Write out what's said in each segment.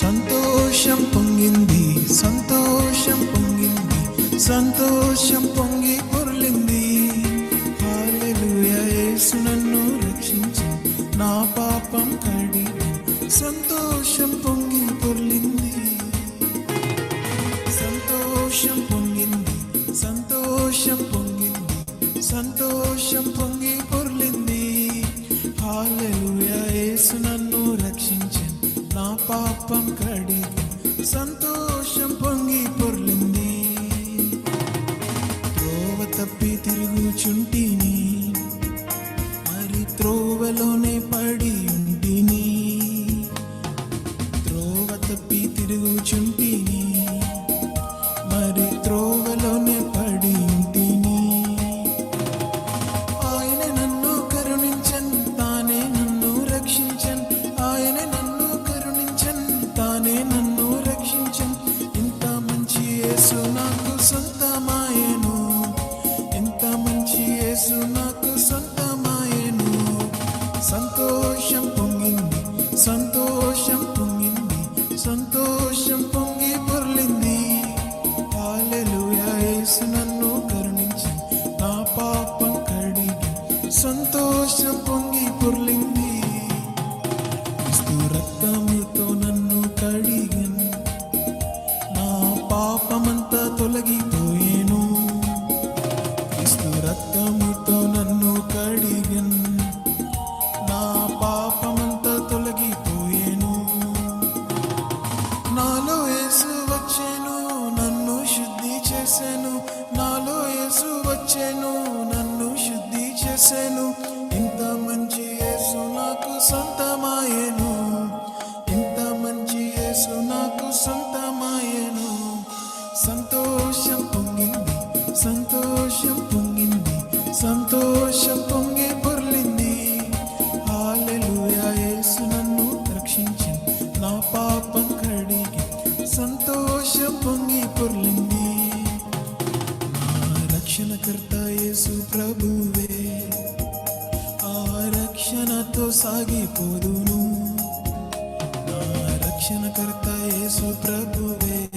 సంతోషం పొంగింది సంతోషం పొంగింది సంతోషం పొంగి పొర్లింది. యేసు నన్ను రక్షించి నా పాపం కడి సంతోషం పొంగి పొర్లింది. సంతోషం పొంగింది సంతోషం పొంగింది సంతోషం పొంగి నా పాపం కడిగి సంతోషం పొంగి పొర్లింది. త్రోవ తప్పి తిరుగుచుంటిని యేసు నన్ను కరుణించి నా పాపం కడిగి సంతోషం పొంగి పొర్లి చేసెను. నాలో యేసు వచ్చెను. నన్ను శుద్ధి చేసెను. రక్షణకర్త యేసు ప్రభువే. ఆ రక్షణతో సాగిపోదును. నా రక్షణకర్త యేసు ప్రభువే.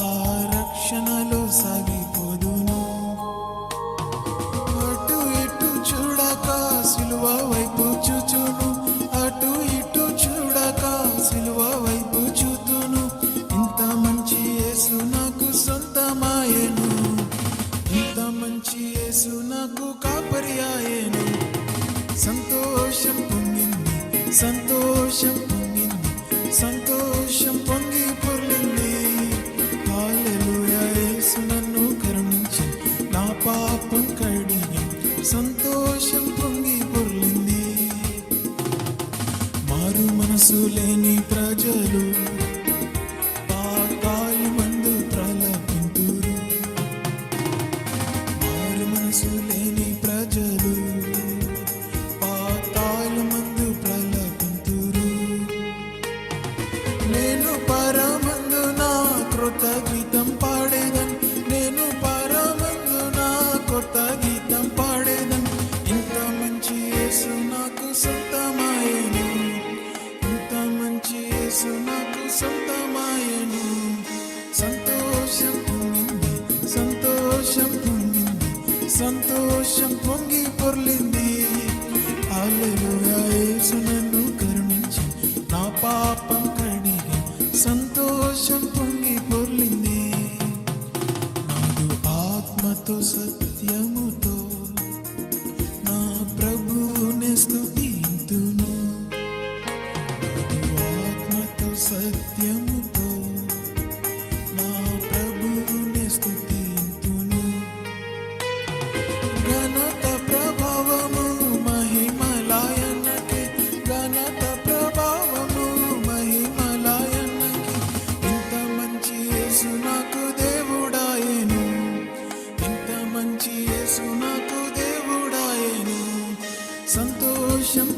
ఆ రక్షణలో సాగి ఆకాశం పొంగి పొర్లింది. మారు మనసు లేని ప్రజలు Santo champón y por lindo. సంతోషం